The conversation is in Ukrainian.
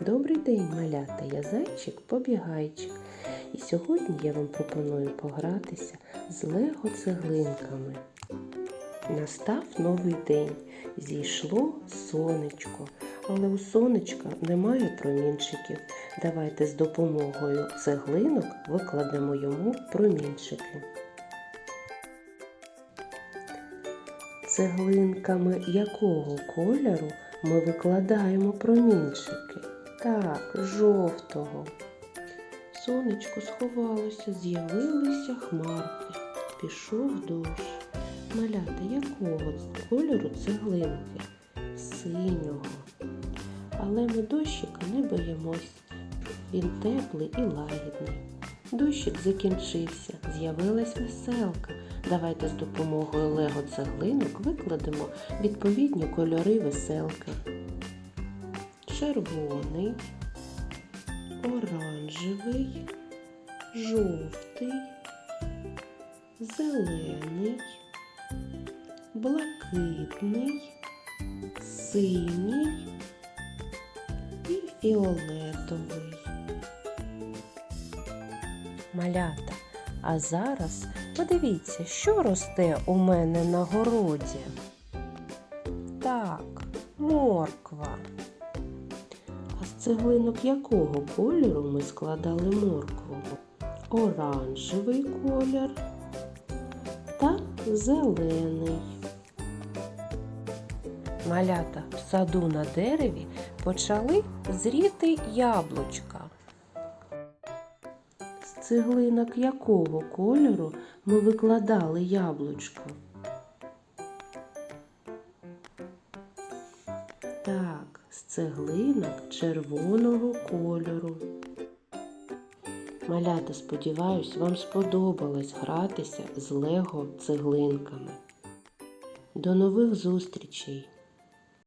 Добрий день, малята! Я зайчик побігайчик. І сьогодні я вам пропоную погратися з лего цеглинками. Настав новий день. Зійшло сонечко, але у сонечка немає промінчиків. Давайте з допомогою цеглинок викладемо йому промінчики. Цеглинками якого кольору ми викладаємо промінчики? Так, жовтого. Сонечко сховалося, з'явилися хмарки. Пішов дощ. Малята якого кольору цеглинки? Синього. Але ми дощика не боїмось. Він теплий і лагідний. Дощик закінчився, з'явилась веселка. Давайте з допомогою лего цеглинок викладемо відповідні кольори веселки. Червоний, оранжевий, жовтий, зелений, блакитний, синій і фіолетовий. Малята, а зараз подивіться, що росте у мене на городі. Так, морква. Цеглинок якого кольору ми складали моркву? Оранжевий колір та зелений. Малята в саду на дереві почали зріти яблучка. З цеглинок якого кольору ми викладали яблучко? Так, з цеглинок червоного кольору. Малята, сподіваюсь, вам сподобалось гратися з лего цеглинками. До нових зустрічей!